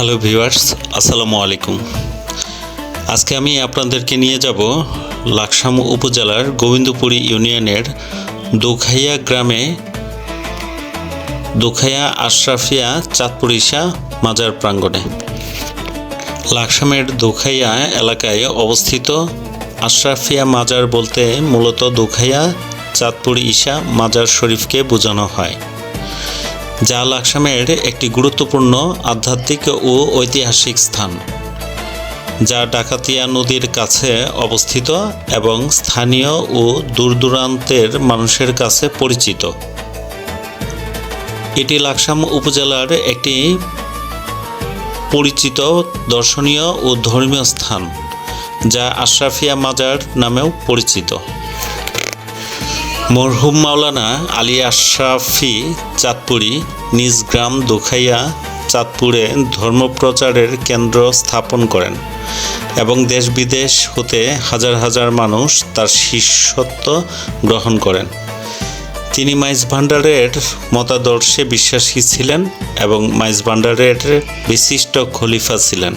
Hello viewers, আসসালামু আলাইকুম। আজকে আমি আপনাদেরকে নিয়ে যাব লাকসাম উপজেলার গোবিন্দপুরী ইউনিয়নের দুখাইয়া গ্রামে দুখাইয়া আশরাফিয়া চাঁদপুরিশা মাজার প্রাঙ্গণে। লাকসামের দুখাইয়া এলাকায় অবস্থিত আশরাফিয়া মাজার বলতে মূলত দুখাইয়া চাঁদপুর ঈশা মাজার শরীফকে বোঝানো হয়। যা লাকসামের একটি গুরুত্বপূর্ণ আধ্যাত্মিক ও ঐতিহাসিক স্থান, যা ডাকাতিয়া নদীর কাছে অবস্থিত এবং স্থানীয় ও দূরদূরান্তের মানুষের কাছে পরিচিত। এটি লাকসাম উপজেলার একটি পরিচিত দর্শনীয় ও ধর্মীয় স্থান, যা আশরাফিয়া মাজার নামেও পরিচিত। মরহুম মাওলানা আলী আশরাফি চাঁদপুরি নিজ গ্রাম দুখাইয়া চাঁদপুরে ধর্মপ্রচারের কেন্দ্র স্থাপন করেন এবং দেশ বিদেশ হতে হাজার হাজার মানুষ তার শিষ্যত্ব গ্রহণ করেন। তিনি মাইজ ভান্ডারের মতাদর্শে বিশ্বাসী ছিলেন এবং মাইজ ভান্ডারের বিশিষ্ট খলিফা ছিলেন।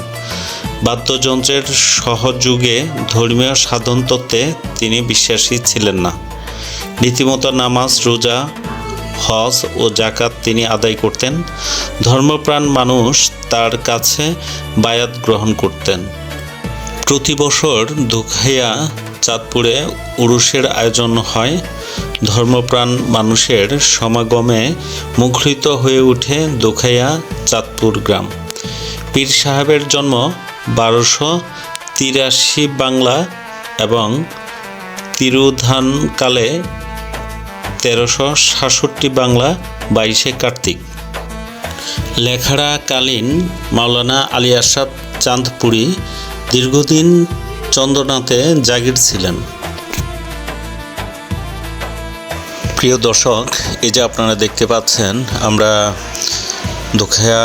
বাদ্যযন্ত্রের সহযোগে ধর্মীয় সাধন তত্ত্বে তিনি বিশ্বাসী ছিলেন না। রীতিমতো নামাজ, রোজা, হজ ও জাকাত তিনি আদায় করতেন। ধর্মপ্রাণ মানুষ তার কাছে বায়াত গ্রহণ করতেন। প্রতি বছর দুখাইয়া চাঁদপুরে উরুষের আয়োজন হয়। ধর্মপ্রাণ মানুষের সমাগমে মুখরিত হয়ে ওঠে দুখাইয়া চাঁদপুর গ্রাম। পীর সাহেবের জন্ম বারোশো তিরাশি বাংলা এবং তিরুধানকালে তেরোশো সাতষট্টি বাংলা বাইশে কার্তিক। লেখারাকালীন মাওলানা আলী আশরাফ চাঁদপুরি দীর্ঘদিন চন্দ্রনাথে জাগির ছিলেন। প্রিয় দর্শক, এই যে আপনারা দেখতে পাচ্ছেন, আমরা দুখায়া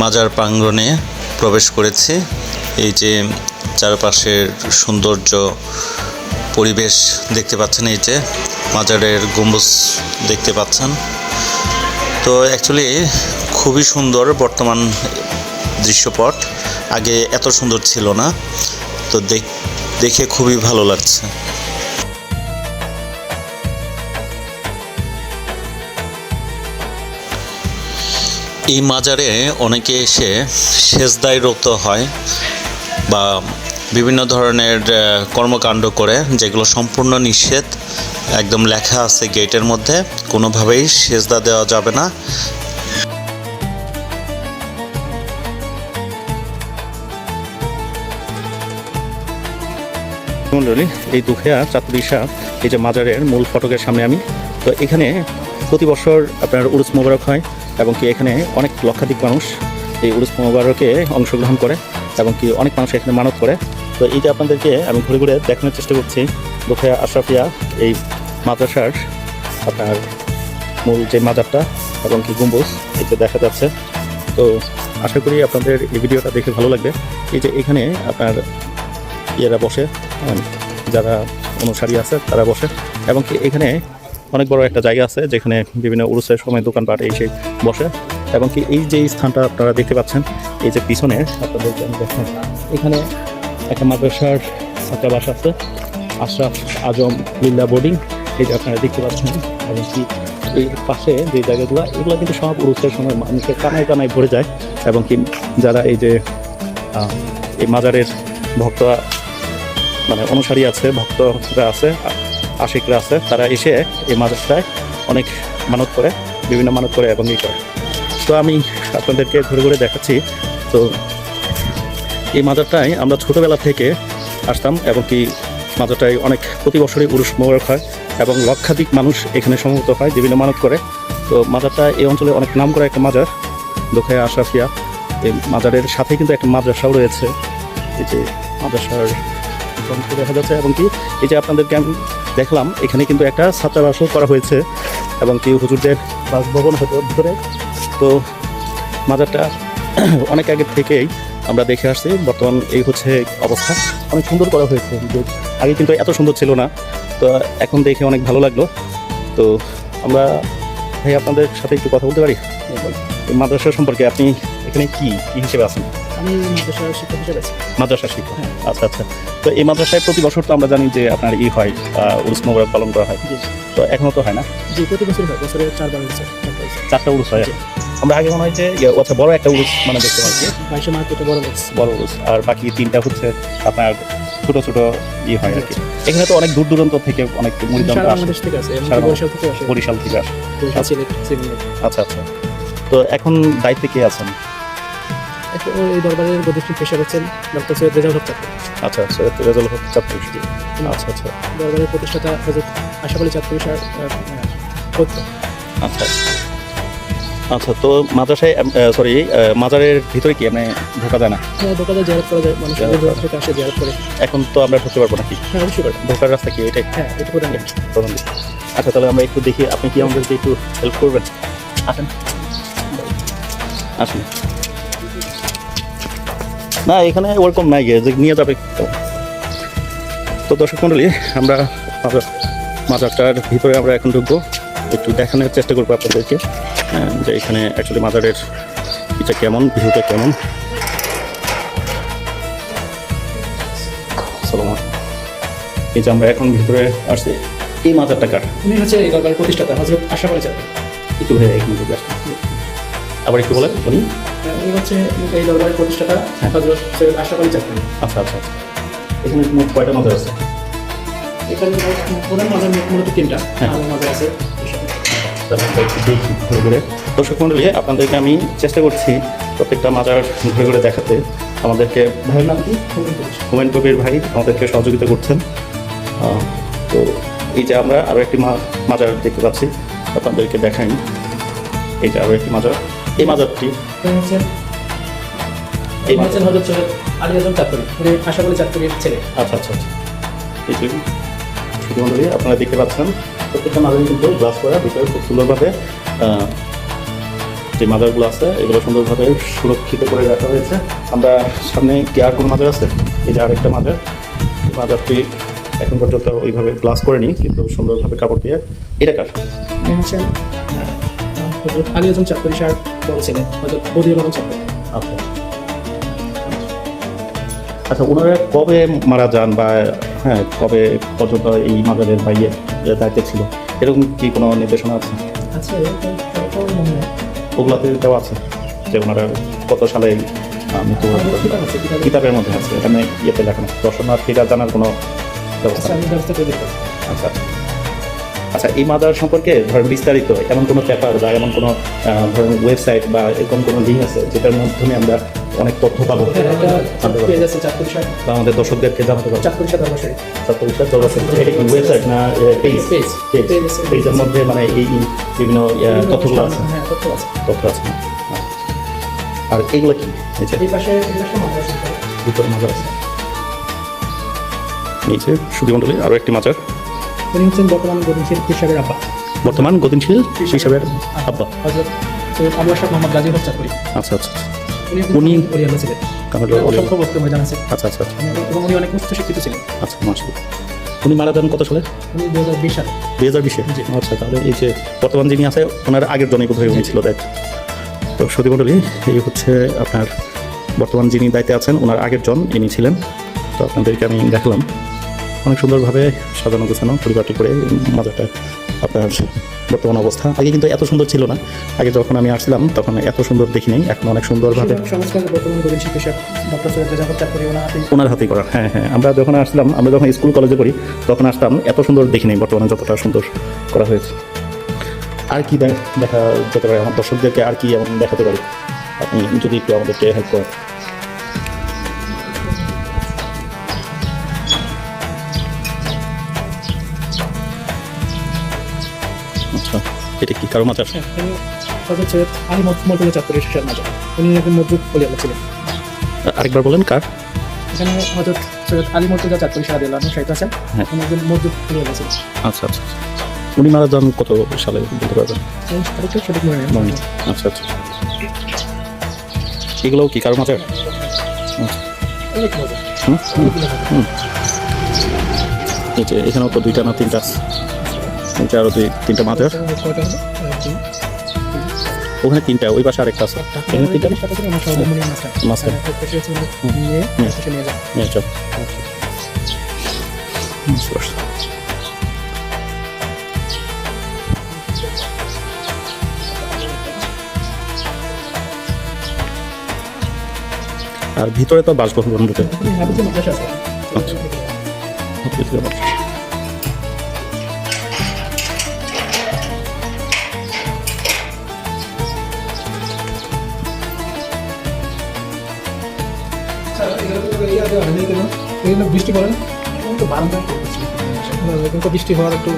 মাজার প্রাঙ্গণে প্রবেশ করেছি। এই যে চারপাশের সৌন্দর্য, পরিবেশ দেখতে পাচ্ছেন, এই যে মাজারের গম্বুজ দেখতে পাচ্ছেন। তো অ্যাকচুয়ালি খুবই সুন্দর বর্তমান দৃশ্যপট। আগে এত সুন্দর ছিল না। তো দেখ- খুবই ভালো লাগছে। এই মাজারে অনেকে এসে সেজদায় রত হয় বা বিভিন্ন ধরনের কর্মকাণ্ড করে, যেগুলো সম্পূর্ণ নিষেধ, একদম লেখা আছে গেটের মধ্যে, কোনোভাবেই সেজদা দেওয়া যাবে না। মণ্ডলী এই দুখিয়া চাতুরিশা এই যে মাজারের মূল ফটকের সামনে আমি, তো এখানে প্রতি বছর আপনার উরুস মোবারক হয়, এবং কি এখানে অনেক লক্ষাধিক মানুষ এই উরুস মোবারকে অংশগ্রহণ করে, এবং কি অনেক মানুষ এখানে মানত করে। তো এই যে আপনাদেরকে আমি ঘুরে ঘুরে দেখানোর চেষ্টা করছি দুখিয়া আশরাফিয়া, এই মাদ্রাসার আপনার মূল যে মাজারটা এবং কি গম্বুজ যে দেখা যাচ্ছে। তো আশা করি আপনাদের এই ভিডিওটা দেখে ভালো লাগবে। এই যে এখানে আপনার ইয়েরা বসে যারা অনুসারী আছে, তারা বসে। এবং কি এখানে অনেক বড় একটা জায়গা আছে, যেখানে বিভিন্ন উরুসের সময় দোকানপাট এই সেই বসে। এবং কি এই যে স্থানটা আপনারা দেখতে পাচ্ছেন, এই যে পিছনে দেখেন এখানে একটা মাদ্রাসার ছাত্রাবাস আছে, আশরাফ আজম লিল্লা বোর্ডিং। এই আপনারা দেখতে পাচ্ছেন। এবং কি এই পাশে যে জায়গাগুলো, এগুলো কিন্তু সব উরুসের সময় মানুষের কানায় কানায় ভরে যায়। এবং কি যারা এই যে এই মাজারের ভক্তরা মানে অনুসারী আছে, ভক্তরা আছে, আশিকরা আছে, তারা এসে এই মাদ্রাসায় অনেক মানত করে, বিভিন্ন মানত করে এবং ই করে। তো আমি আপনাদেরকে ঘুরে ঘুরে দেখাচ্ছি। তো এই মাজারটায় আমরা ছোটোবেলা থেকে আসতাম এবং কি মাজারটায় অনেক প্রতি বছরই উরুষ মোবারক হয় এবং লক্ষাধিক মানুষ এখানে সমবেত হয়, বিভিন্ন মানত করে। তো মাজারটা এই অঞ্চলে অনেক নাম করা একটা মাজার, দোখায় আশরাফিয়া। এই মাজারের সাথে কিন্তু একটা মাদ্রাসাও রয়েছে। এই যে মাদ্রাসার দেখা যাচ্ছে এবং কি, এই যে আপনাদেরকে আমি দেখলাম, এখানে কিন্তু একটা ছাত্রাবাসও করা হয়েছে এবং কি হুজুরদের বাসভবন হতো ভিতরে। তো মাজারটা অনেক আগের থেকেই আমরা দেখে আসছি বর্তমান এই হচ্ছে অবস্থা। অনেক সুন্দর করা হয়েছে। আগে কিন্তু এত সুন্দর ছিল না তো এখন দেখে অনেক ভালো লাগল। তো আমরা ভাই আপনাদের সাথে একটু কথা বলতে পারি? মাদ্রাসা সম্পর্কে আপনি এখানে কি কি হিসেবে আছেন? আমি মাদ্রাসার শিক্ষক হিসেবে আছি। মাদ্রাসা শিক্ষক। আচ্ছা আচ্ছা। তো এই মাদ্রাসায় প্রতি বছর তো আমরা জানি যে আপনার ই হয় উরুস মোবারক পালন করা হয়। তো এখনও তো হয় না? জি প্রতি বছর হয় বছরে চারবার চারটা উরুস হয়। আমরা আগে মনে হয় যে ইয়ে, আচ্ছা বড় একটা উরুস মানে দেখতে পাচ্ছি। বাইশে মার্চ এটা বড় বক্স বড় উরুস। আর বাকি তিনটা হচ্ছে আপনার ছোট ছোট ইয়ে হয় আর কি। এখানে তো অনেক দূর দূরান্ত থেকে অনেক মুড়িদন্ত আসে। বরিশাল থেকে আসে বরিশাল থেকে আসে। বরিশাল সিলেট সিলেট আচ্ছা আচ্ছা। তো এখন দায়িত্বে কে আছেন? এই দরবারের প্রতিষ্ঠিত পেশা হচ্ছেন ডক্টর সৈয়দ রেজাউল হক আচ্ছা আচ্ছা রেজাল হক চাঁদপুর আচ্ছা আচ্ছা। দরবারের প্রতিষ্ঠাতা হজরত আশাফ আলী চাকরি আচ্ছা। আচ্ছা তো মাদ্রাসায় সরি মাজারের ভিতরে কি মানে ঢোকা যায় না? দোকানে জিয়ারত করা যায় মানুষ থেকে আসে জিয়ারত করে। এখন তো আমরা ঢুকতে পারব নাকি? হ্যাঁ অবশ্যই ঢোকার রাস্তা কি এটাই? হ্যাঁ এটা। আচ্ছা তাহলে আমরা একটু দেখি আপনি কি আমাদেরকে একটু হেল্প করবেন? আসেন। আসুন। না এখানে ওরকম নাই গিয়ে যে নিয়ে যাবে তো দর্শক মণ্ডলী আমরা মাজার- মাজারটার ভিতরে আমরা এখন ঢুকবো। একটু দেখানোর চেষ্টা করব আপনাদেরকে। যে এখানে অ্যাকচুয়ালি মাজারের এটা কেমন ভিউটা কেমন? এই যে আমরা এখন ভিতরে আসছি এই মাজারটা কার? উনি হচ্ছে এই দরবারের প্রতিষ্ঠাতা হজরত আশা আলী চাকরি একটু ভাই এক মিনিট। আবার একটু বলেন উনি? উনি হচ্ছে এই দরবারের প্রতিষ্ঠাতা হজরত সৈয়দ আশরাফ আলী চাকরি আচ্ছা আচ্ছা। এখানে মোট কয়টা মাজার আছে? এখানে প্রধান মাজার মূলত তিনটা হ্যাঁ। মাজার আছে। তাহলে একটু দেখি ঘুরে ঘুরে। দর্শক মন্ডলী আপনাদেরকে আমি চেষ্টা করছি প্রত্যেকটা মাজার ঘুরে ঘুরে দেখাতে। আমাদেরকে ভাইয়ের নাম কি? হুমায়ুন কবির। ভাই আমাদেরকে সহযোগিতা করছেন। তো এই যে আমরা আরও একটি মাজার দেখতে পাচ্ছি আপনাদেরকে দেখাই। এই যে আরও একটি মাজার। এই মাজারটি এই হচ্ছেন হজরত সৈয়দ আলী আজম চাকরি আশাফ আলী চাকরির ছেলে। আচ্ছা আচ্ছা আচ্ছা। এই শুধু আপনারা দেখতে পাচ্ছেন প্রত্যেকটা মাদারই কিন্তু গ্লাস করা ভিতরে খুব সুন্দরভাবে যে মাদারগুলো আছে এগুলো সুন্দরভাবে সুরক্ষিত করে রাখা হয়েছে। আমরা সামনে কি আর কোনো মাদার আছে? এই যে আরেকটা মাদার। মাদারটি এখন পর্যন্ত ওইভাবে গ্লাস করেনি কিন্তু সুন্দরভাবে কাপড় দিয়ে। এটা কার? আলী আজম চাকরি সার বড় ছেলে হজরত বদিউল আলম চাকরি আচ্ছা। আচ্ছা ওনারা কবে মারা যান বা হ্যাঁ কবে পর্যন্ত এই মাদারের ভাইয়ের দায়িত্বে ছিল? এরকম কি কোনো নির্দেশনা আছে? আচ্ছা হয় ওগুলাতে দেওয়া আছে যে ওনারা কত সালে মৃত্যুবরণ করেন। কিতাবে কিতাবের মধ্যে আছে এখানে ইয়েতে লেখানো দর্শনার্থীরা জানার কোনো ব্যবস্থা আচ্ছা। আচ্ছা এই মাদার সম্পর্কে ধরেন বিস্তারিত এমন কোনো পেপার বা এমন কোনো ধরেন ওয়েবসাইট বা এরকম কোনো লিঙ্ক আছে যেটার মাধ্যমে আমরা অনেক তথ্য পাবো? হ্যাঁ বা আমাদের দর্শকদেরকে জানাতে পারব এটা কি ওয়েবসাইট না পেজ পেজের মধ্যে মানে এই বিভিন্ন তথ্যগুলো আছে। হ্যাঁ তথ্য আছে। তথ্য আছে। আর এগুলো কি। ভিতরে মাজার আছে। নিচে সুদী মন্ডলী আরও একটি মাজার। উনি হচ্ছেন বর্তমান গতিশীল হিসাবের আব্বা। বর্তমান গতিশীল হিসাবের আব্বা। আবু আশরাফ মোহাম্মদ গাজী হক চাকরি আচ্ছা আচ্ছা উনি উনি- উনি ওরিয়ানা ছিলেন। অসংখ্য বক্তব্য ময়দান আছে। আচ্ছা আচ্ছা আচ্ছা। এবং উনি অনেক উচ্চ শিক্ষিত ছিলেন। আচ্ছা উনি মারা যান কত সালে? উনি দু হাজার বিশ সালে। দুই হাজার বিশে আচ্ছা তাহলে এই যে বর্তমান যিনি আছে ওনার আগের জনই বোধহয় উনি ছিল দায়িত্ব তো সতী মণ্ডলী এই হচ্ছে আপনার বর্তমান যিনি দায়িত্বে আছেন ওনার আগের জন ইনি ছিলেন। তো আপনাদেরকে আমি দেখলাম। অনেক সুন্দরভাবে সাজানো গোছানো পরিপাটি করে এই মাজারটা আপনার বর্তমান অবস্থা। আগে কিন্তু এত সুন্দর ছিল না। আগে যখন আমি আসছিলাম তখন এত সুন্দর দেখি নাই। এখন অনেক সুন্দরভাবে ওনার হাতে। করা। হ্যাঁ হ্যাঁ আমরা যখন আসলাম আমরা যখন স্কুল কলেজে পড়ি তখন আসতাম এত সুন্দর দেখিনি বর্তমানে যতটা সুন্দর করা হয়েছে। আর কি দেখা যেতে পারে আমার দর্শকদেরকে আর কি এমন দেখাতে পারি? আপনি যদি একটু আমাদেরকে হেল্প করেন। এটা কি কারও মাছ আছে আলী মর্তুজা চাকরি শেষের মাঝে উনি একজন মজুদ অলিয়ালা ছিলেন আরেকবার বলেন কার? এখানে হজরত সৈয়দ আলী মর্তুজা চাকরি সাহায্য আল্লাহ সাহিত্য আছেন। হ্যাঁ। উনি একজন মজুদ ছিলেন আচ্ছা আচ্ছা আচ্ছা। উনি মারা যান কত সালে বলতে পারবেন? সঠিক মনে নেই আচ্ছা আচ্ছা। এগুলোও কি কারও মাঝে আচ্ছা। এখানেও তো দুইটা না তিনটা তিনটা? এক, দুই, তিন, ওখানে তিনটা ওই পাশে আরেকটা আছে। তিনটা? আর ভিতরে তো হাবিজে মাদ্রাসা আচ্ছা। বৃষ্টি পড়ে তো বারান্দা কিন্তু বৃষ্টি হওয়ার একটু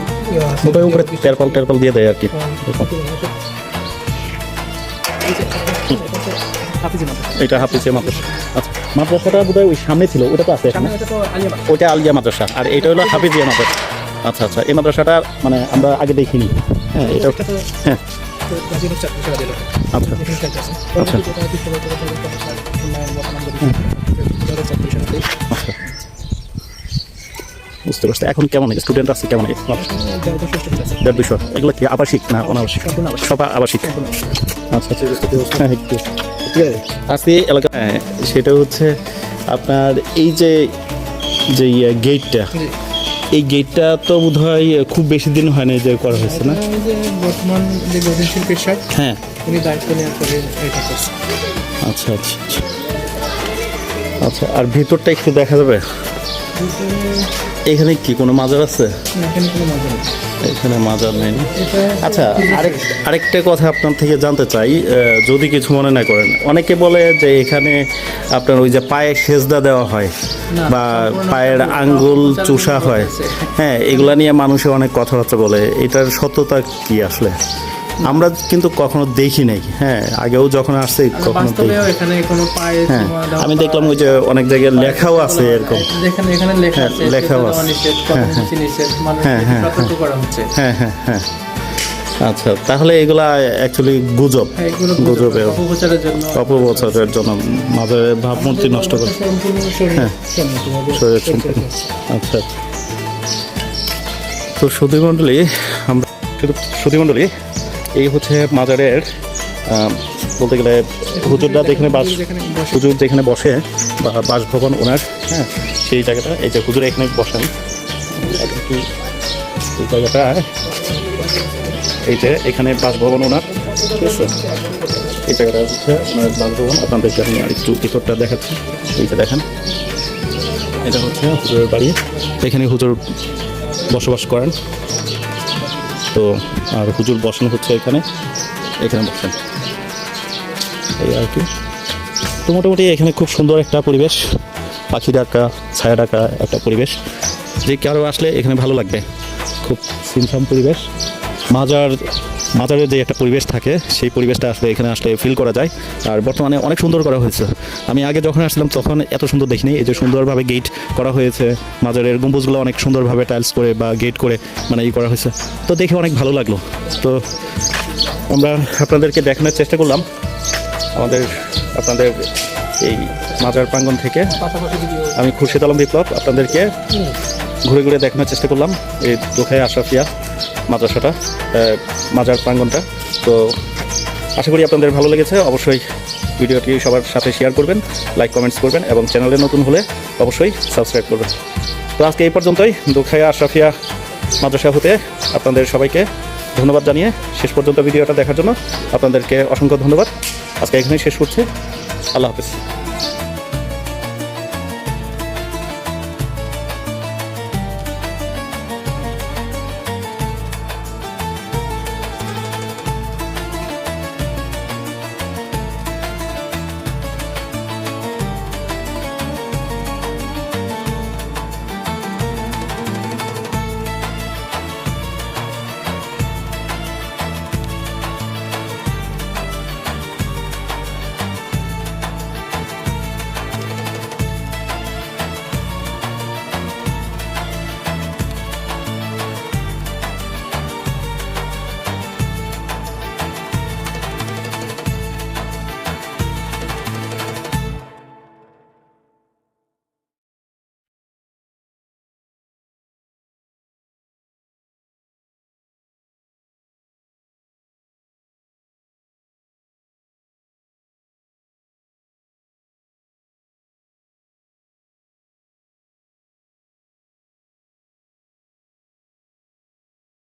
উপরে উপরে তেরপাল দিয়ে দেয় আর কি। এটা হাফিজে মাদ্রাসা। আচ্ছা মাদ্রাসাটা বোধহয় ওই সামনে ছিল ওটা তো আছে ওইটা আলিয়া মাদ্রাসা আর এটা হলো হাফিজিয়া মাদ্রাসা। আচ্ছা আচ্ছা এই মাদ্রাসাটা মানে আমরা আগে দেখিনি। হ্যাঁ এটা হ্যাঁ। আচ্ছা। আচ্ছা। চাকরি আচ্ছা বুঝতে পারছি। এখন কেমন স্টুডেন্ট আছে কেমন দেড় দুশো এগুলো কি আবাসিক না অনাবাসিক? সব আবাসিক। আচ্ছা আচ্ছা হ্যাঁ একটু। আজকে এলাকা হ্যাঁ সেটা হচ্ছে আপনার এই যে যে ইয়ে গেটটা এই গেটটা তো বোধ হয় খুব বেশি দিন হয় না যে করা হয়েছে না? বর্তমান যে শিল্পীর সাহেব হ্যাঁ। উনি দায়িত্ব নেওয়ার পরে আচ্ছা আচ্ছা আচ্ছা। আচ্ছা আর ভিতরটা একটু দেখা যাবে? এখানে কি কোনো মাজার আছে? এখানে মাজার নেই। আচ্ছা আরেক আরেকটা কথা আপনার থেকে জানতে চাই যদি কিছু মনে না করেন। অনেকে বলে যে এখানে আপনার ওই যে পায়ে সেজদা দেওয়া হয় বা পায়ের আঙ্গুল চুষা হয়। হ্যাঁ এগুলা নিয়ে মানুষে অনেক কথাবার্তা বলে। এটার সত্যতা কি আসলে? আমরা কিন্তু কখনো দেখি নাই। হ্যাঁ আগেও যখন আসছে কখনো কোনো পায়ে হ্যাঁ আমি দেখলাম ওই যে অনেক জায়গায় লেখাও আছে এরকম। হ্যাঁ, লেখাও আছে। হ্যাঁ, হ্যাঁ, হ্যাঁ, হচ্ছে। হ্যাঁ হ্যাঁ হ্যাঁ। আচ্ছা তাহলে এগুলা অ্যাকচুয়ালি গুজব। হ্যাঁ, গুজবে অপপ্রচারের জন্য। মাঝের ভাবমূর্তি নষ্ট করে। হ্যাঁ। শরীর আচ্ছা। তো সুধীমণ্ডলী আমরা সুধীমণ্ডলী এই হচ্ছে মাজারের বলতে গেলে হুজুররা যেখানে বাস হুজুর যেখানে বসে বা বাসভবন ওনার হ্যাঁ সেই জায়গাটা, এই যে হুজুর এখানে বসেন। এই জায়গাটা, এই যে এখানে বাসভবন ওনার, ঠিক আছে? এই জায়গাটা হচ্ছে ওনার বাসভবন আপনাদেরকে আমি একটু ভিতরটা দেখাচ্ছি, এই যে দেখেন। এটা হচ্ছে হুজুরের বাড়ি, এখানে হুজুর বসবাস করেন। তো আর হুজুর বসানো হচ্ছে এখানে। এখানে বসেন। এই আর কি। তো মোটামুটি এখানে খুব সুন্দর একটা পরিবেশ। পাখি ডাকা, ছায়া ডাকা একটা পরিবেশ। যে কারও আসলে এখানে ভালো লাগবে। খুব সিমসাম পরিবেশ। মাজার মাজারের যে একটা পরিবেশ থাকে, সেই পরিবেশটা আসলে এখানে আসলে ফিল করা যায়। আর বর্তমানে অনেক সুন্দর করা হয়েছে। আমি আগে যখন আসলাম তখন এত সুন্দর দেখিনি। এই যে সুন্দরভাবে গেট করা হয়েছে মাজারের গম্বুজগুলো অনেক সুন্দরভাবে টাইলস করে বা গেট করে মানে ই করা হয়েছে। তো দেখে অনেক ভালো লাগল। তো আমরা আপনাদেরকে দেখানোর চেষ্টা করলাম। আমাদের, আপনাদের এই মাজার প্রাঙ্গণ থেকে আমি খুরশিদ আলম বিপ্লব আপনাদেরকে ঘুরে ঘুরে দেখানোর চেষ্টা করলাম এই দোখায় আশরাফিয়া মাদ্রাসাটা মাজার প্রাঙ্গনটা তো আশা করি আপনাদের ভালো লেগেছে। অবশ্যই ভিডিওটি সবার সাথে শেয়ার করবেন লাইক কমেন্টস করবেন এবং চ্যানেলে নতুন হলে অবশ্যই সাবস্ক্রাইব করবেন। তো আজকে এই পর্যন্তই। দোখায়া আশরাফিয়া মাদ্রাসা হতে আপনাদের সবাইকে ধন্যবাদ জানিয়ে শেষ পর্যন্ত ভিডিওটা দেখার জন্য আপনাদেরকে অসংখ্য ধন্যবাদ। আজকে এখানেই শেষ করছি। I love emanet